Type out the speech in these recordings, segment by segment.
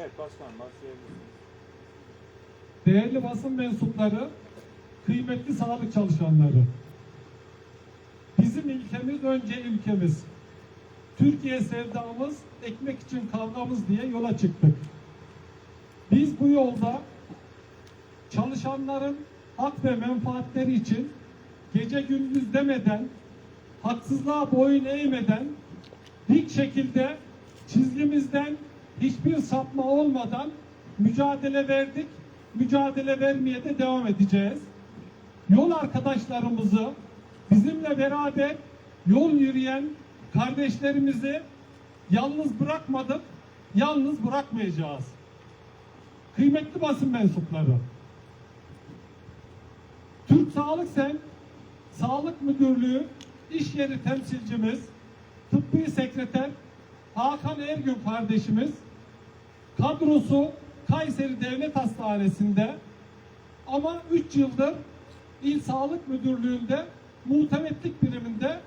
Evet başkanım başlayabilirsiniz. Değerli basın mensupları, kıymetli sağlık çalışanları. Bizim ilkemiz önce ülkemiz. Türkiye sevdamız, ekmek için kavgamız diye yola çıktık. Biz bu yolda çalışanların hak ve menfaatleri için gece gündüz demeden, haksızlığa boyun eğmeden, dik şekilde çizgimizden hiçbir sapma olmadan mücadele verdik, mücadele vermeye de devam edeceğiz. Yol arkadaşlarımızı, bizimle beraber yol yürüyen kardeşlerimizi yalnız bırakmadık, yalnız bırakmayacağız. Kıymetli basın mensupları, Türk Sağlık Sen Sağlık Müdürlüğü iş yeri temsilcimiz, tıbbi sekreter Hakan Ergün kardeşimiz kadrosu Kayseri Devlet Hastanesi'nde ama 3 yıldır İl Sağlık Müdürlüğü'nde muhtemetlik biriminde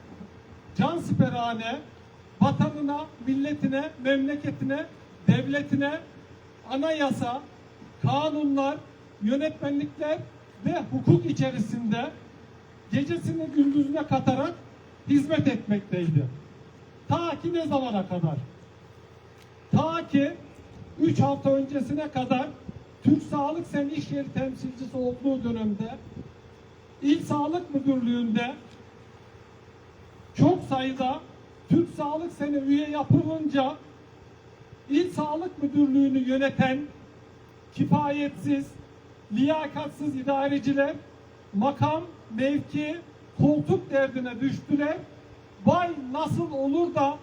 can siperhane vatanına, milletine, memleketine, devletine anayasa, kanunlar, yönetmenlikler ve hukuk içerisinde gecesini gündüzüne katarak hizmet etmekteydi. Ta ki ne zamana kadar? Ta ki 3 hafta öncesine kadar Türk Sağlık Sen İş Yeri temsilcisi olduğu dönemde İl Sağlık Müdürlüğü'nde çok sayıda Türk Sağlık Sen'e üye yapılınca İl Sağlık Müdürlüğü'nü yöneten kifayetsiz, liyakatsiz idareciler makam, mevki, koltuk derdine düştüler. Vay nasıl olur da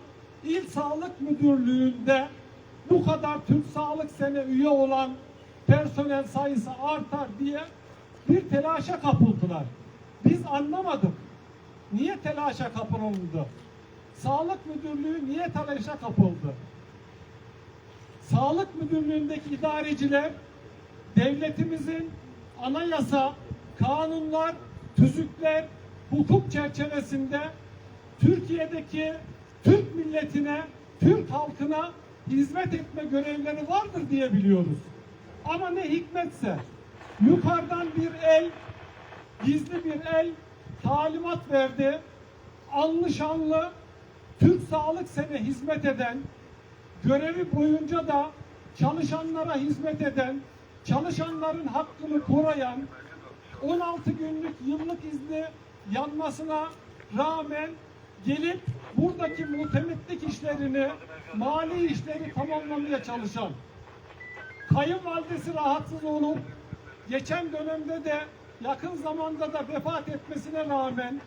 İl Sağlık Müdürlüğü'nde bu kadar Türk Sağlık Sene üye olan personel sayısı artar diye bir telaşa kapıldılar. Biz anlamadık. Niye telaşa kapılındı? Sağlık Müdürlüğü niye telaşa kapıldı? Sağlık Müdürlüğü'ndeki idareciler devletimizin anayasa, kanunlar, tüzükler, hukuk çerçevesinde Türkiye'deki Türk milletine, Türk halkına hizmet etme görevleri vardır diye biliyoruz. Ama ne hikmetse yukarıdan bir el, gizli bir el talimat verdi. Anlı şanlı Türk Sağlık Sene hizmet eden, görevi boyunca da çalışanlara hizmet eden, çalışanların hakkını koruyan, 16 günlük yıllık izni yanmasına rağmen gelip buradaki muhtemetlik işlerini, mali işleri tamamlamaya çalışan, kayınvalidesi rahatsız olup geçen dönemde de yakın zamanda da vefat etmesine rağmen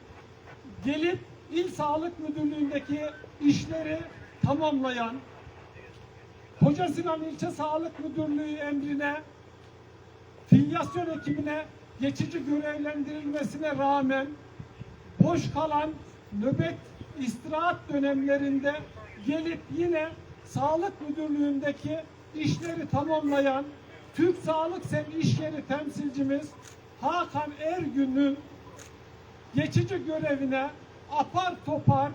gelip İl Sağlık Müdürlüğü'ndeki işleri tamamlayan, Koca Sinan İlçe Sağlık Müdürlüğü emrine, filyasyon ekibine geçici görevlendirilmesine rağmen boş kalan nöbet istirahat dönemlerinde gelip yine Sağlık Müdürlüğü'ndeki işleri tamamlayan Türk Sağlık Sen İş temsilcimiz Hakan Ergün'ün geçici görevine apar topar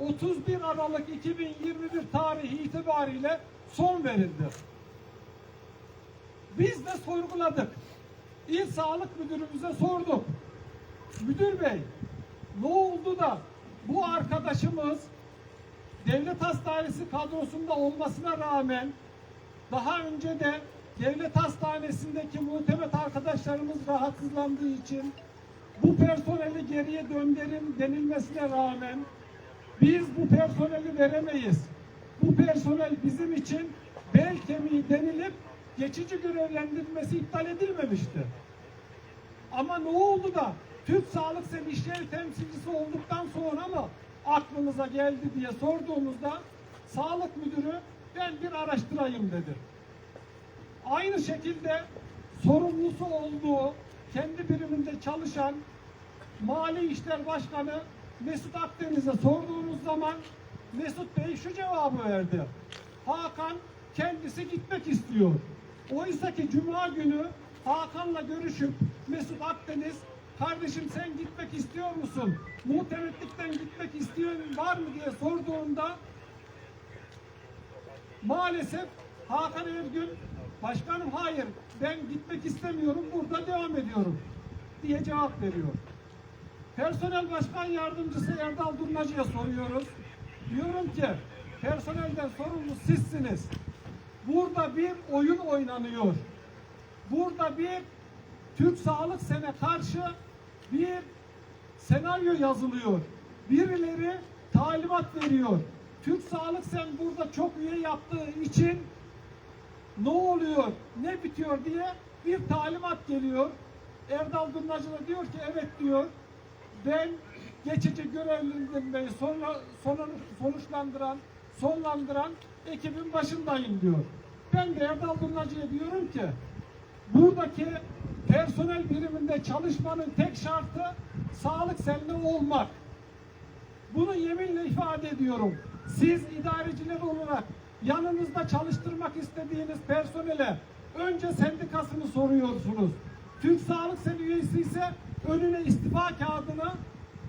31 Aralık 2021 tarihi itibariyle son verildi. Biz de sorguladık. İl Sağlık Müdürümüze sorduk. Müdür Bey, ne oldu da bu arkadaşımız devlet hastanesi kadrosunda olmasına rağmen daha önce de devlet hastanesindeki muhtemet arkadaşlarımız rahatsızlandığı için bu personeli geriye döndürün denilmesine rağmen biz bu personeli veremeyiz. Bu personel bizim için bel kemiği denilip geçici görevlendirilmesi iptal edilmemişti. Ama ne oldu da Türk Sağlık Sen İşleri temsilcisi olduktan sonra mı aklınıza geldi diye sorduğumuzda sağlık müdürü ben bir araştırayım dedi. Aynı şekilde sorumlusu olduğu kendi biriminde çalışan Mali İşler Başkanı Mesut Akdeniz'e sorduğumuz zaman Mesut Bey şu cevabı verdi. Hakan kendisi gitmek istiyor. Oysa ki Cuma günü Hakan'la görüşüp Mesut Akdeniz kardeşim sen gitmek istiyor musun? Muhtemetlikten gitmek isteyen var mı diye sorduğunda maalesef Hakan Ergün başkanım hayır ben gitmek istemiyorum burada devam ediyorum diye cevap veriyor. Personel Başkan Yardımcısı Erdal Durnacı'ya soruyoruz. Diyorum ki personelden sorumlu sizsiniz. Burada bir oyun oynanıyor. Burada bir Türk Sağlık Sen'e karşı bir senaryo yazılıyor. Birileri talimat veriyor. Türk Sağlık Sen burada çok üye yaptığı için ne oluyor, ne bitiyor diye bir talimat geliyor. Erdal Durnacı da diyor ki evet diyor. Ben geçici görevlendirmeyi sonra, sonra, sonuçlandıran, sonlandıran ekibin başındayım diyor. Ben de Erdal Durnacı'ya diyorum ki buradaki personel biriminde çalışmanın tek şartı sağlık senli olmak. Bunu yeminle ifade ediyorum. Siz idareciler olarak yanınızda çalıştırmak istediğiniz personele önce sendikasını soruyorsunuz. Türk Sağlık Sen üyesi ise önüne istifa kağıdını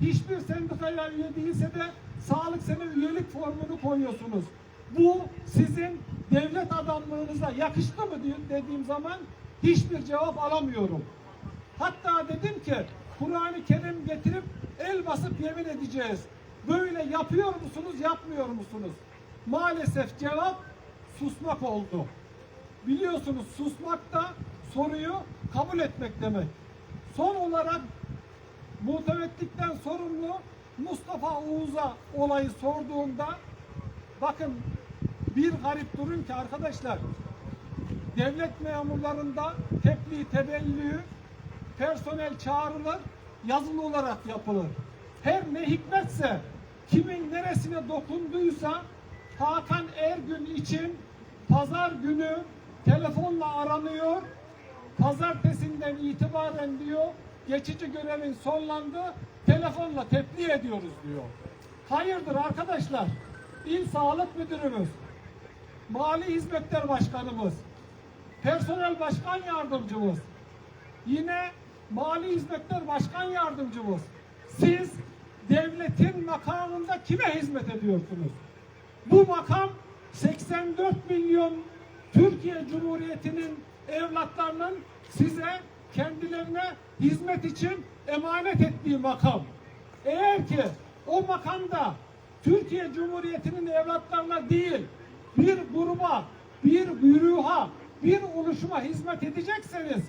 hiçbir sendikaya üye değilse de Sağlık Sen'e üyelik formunu koyuyorsunuz. Bu sizin devlet adamlığınıza yakıştı mı dediğim zaman hiçbir cevap alamıyorum. Hatta dedim ki Kur'an-ı Kerim getirip el basıp yemin edeceğiz. Böyle yapıyor musunuz, yapmıyor musunuz? Maalesef cevap susmak oldu. Biliyorsunuz susmak da soruyu kabul etmek demek. Son olarak muhtemetlikten sorumlu Mustafa Uğuz'a olayı sorduğunda bakın bir garip durum ki arkadaşlar devlet memurlarında tebliğ tebellü personel çağrılır yazılı olarak yapılır. Her ne hikmetse kimin neresine dokunduysa Hakan Ergün için pazar günü telefonla aranıyor. Pazartesinden itibaren diyor geçici görevin sonlandı. Telefonla tebliğ ediyoruz diyor. Hayırdır arkadaşlar? İl Sağlık Müdürümüz, Mali Hizmetler Başkanımız, Personel Başkan Yardımcımız, yine Mali Hizmetler Başkan Yardımcımız. Siz devletin makamında kime hizmet ediyorsunuz? Bu makam 84 milyon Türkiye Cumhuriyeti'nin evlatlarının size kendilerine hizmet için emanet ettiği makam. Eğer ki o makamda Türkiye Cumhuriyeti'nin evlatlarına değil bir gruba, bir güruha, bir oluşuma hizmet edecekseniz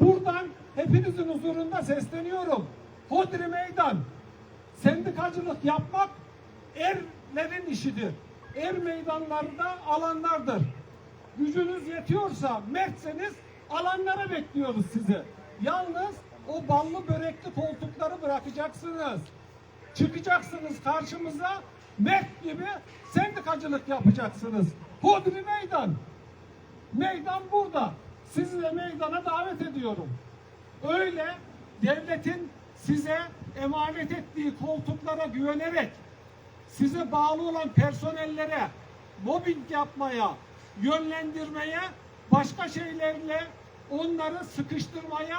buradan hepinizin huzurunda sesleniyorum. Hodri meydan. Sendikacılık yapmak erlerin işidir. Er meydanlarında alanlardır. Gücünüz yetiyorsa, mertseniz alanlara bekliyoruz sizi. Yalnız o ballı börekli koltukları bırakacaksınız. Çıkacaksınız karşımıza, mert gibi sendikacılık yapacaksınız. Hodri meydan. Meydan burada. Sizi de meydana davet ediyorum. Öyle devletin size emanet ettiği koltuklara güvenerek size bağlı olan personellere mobbing yapmaya, yönlendirmeye, başka şeylerle onları sıkıştırmaya,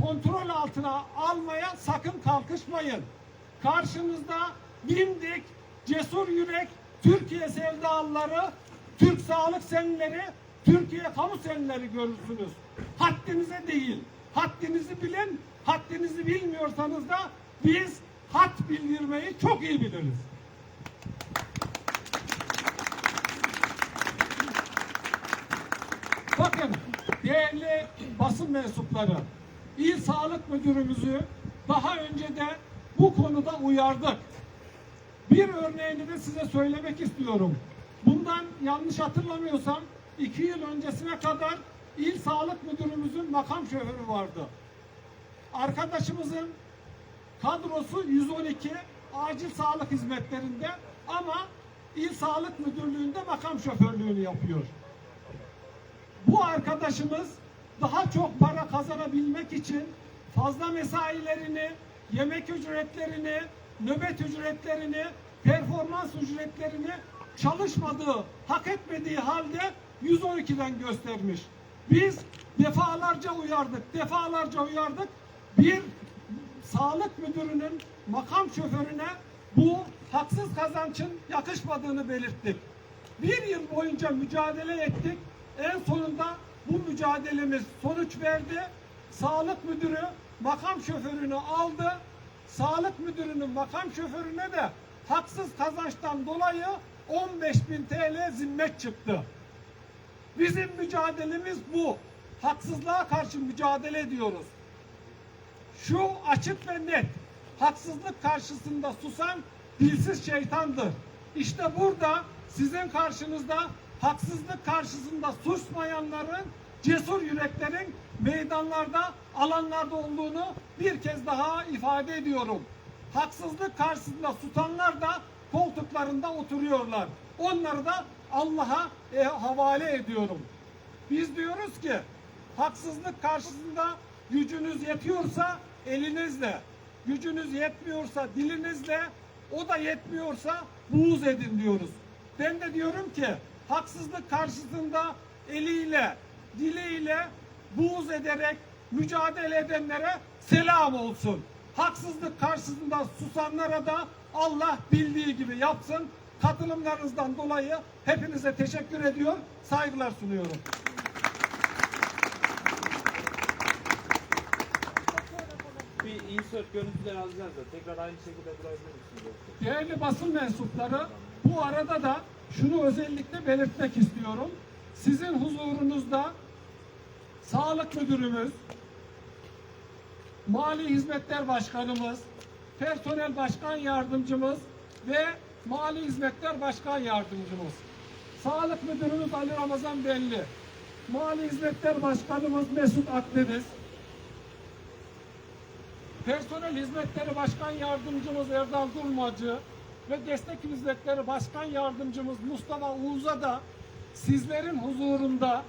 kontrol altına almaya sakın kalkışmayın. Karşınızda dimdik, cesur yürek, Türkiye sevdalıları, Türk sağlık senleri, Türkiye kamu senleri görürsünüz. Haddinize değil. Haddinizi bilin. Haddinizi bilmiyorsanız da biz hat bildirmeyi çok iyi biliriz. Bakın değerli basın mensupları, İl Sağlık Müdürümüzü daha önce de bu konuda uyardık. Bir örneğini de size söylemek istiyorum. Bundan yanlış hatırlamıyorsam iki yıl öncesine kadar İl Sağlık Müdürümüzün makam şoförü vardı. Arkadaşımızın kadrosu 112 acil sağlık hizmetlerinde ama İl Sağlık Müdürlüğü'nde makam şoförlüğünü yapıyor. Bu arkadaşımız daha çok para kazanabilmek için fazla mesailerini, yemek ücretlerini, nöbet ücretlerini, performans ücretlerini çalışmadığı, hak etmediği halde 112'den göstermiş. Biz defalarca uyardık, defalarca uyardık. Bir sağlık müdürünün makam şoförüne bu haksız kazançın yakışmadığını belirttik. Bir yıl boyunca mücadele ettik. En sonunda bu mücadelemiz sonuç verdi. Sağlık müdürü makam şoförünü aldı. Sağlık müdürünün makam şoförüne de haksız kazançtan dolayı 15 bin TL zimmet çıktı. Bizim mücadelemiz bu. Haksızlığa karşı mücadele ediyoruz. Şu açık ve net. Haksızlık karşısında susan dilsiz şeytandır. İşte burada sizin karşınızda haksızlık karşısında susmayanların cesur yüreklerin meydanlarda, alanlarda olduğunu bir kez daha ifade ediyorum. Haksızlık karşısında susanlar da koltuklarında oturuyorlar. Onları da Allah'a e, havale ediyorum. Biz diyoruz ki haksızlık karşısında gücünüz yetiyorsa elinizle, gücünüz yetmiyorsa dilinizle, o da yetmiyorsa buğz edin diyoruz. Ben de diyorum ki haksızlık karşısında eliyle, diliyle buğz ederek mücadele edenlere selam olsun. Haksızlık karşısında susanlara da Allah bildiği gibi yapsın. Katılımlarınızdan dolayı hepinize teşekkür ediyor, saygılar sunuyorum. Bir insert görüntüler alacağız da tekrar aynı şekilde durabilir misiniz? Değerli basın mensupları, bu arada da şunu özellikle belirtmek istiyorum. Sizin huzurunuzda Sağlık Müdürümüz, Mali Hizmetler Başkanımız, Personel Başkan Yardımcımız ve Mali Hizmetler Başkan Yardımcımız. Sağlık Müdürümüz Ali Ramazan Belli, Mali Hizmetler Başkanımız Mesut Akdeniz, Personel Hizmetleri Başkan Yardımcımız Erdal Durmacı ve Destek Hizmetleri Başkan Yardımcımız Mustafa Uğuz'a da sizlerin huzurunda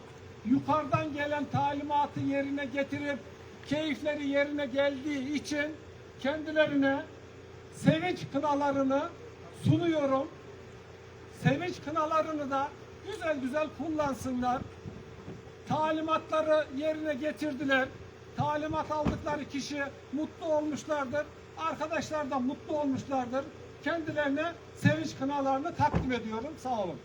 yukarıdan gelen talimatı yerine getirip keyifleri yerine geldiği için kendilerine sevinç kınalarını sunuyorum. Sevinç kınalarını da güzel güzel kullansınlar talimatları yerine getirdiler. Talimat aldıkları kişi mutlu olmuşlardır. Arkadaşlar da mutlu olmuşlardır. Kendilerine sevinç kınalarını takdim ediyorum. Sağ olun.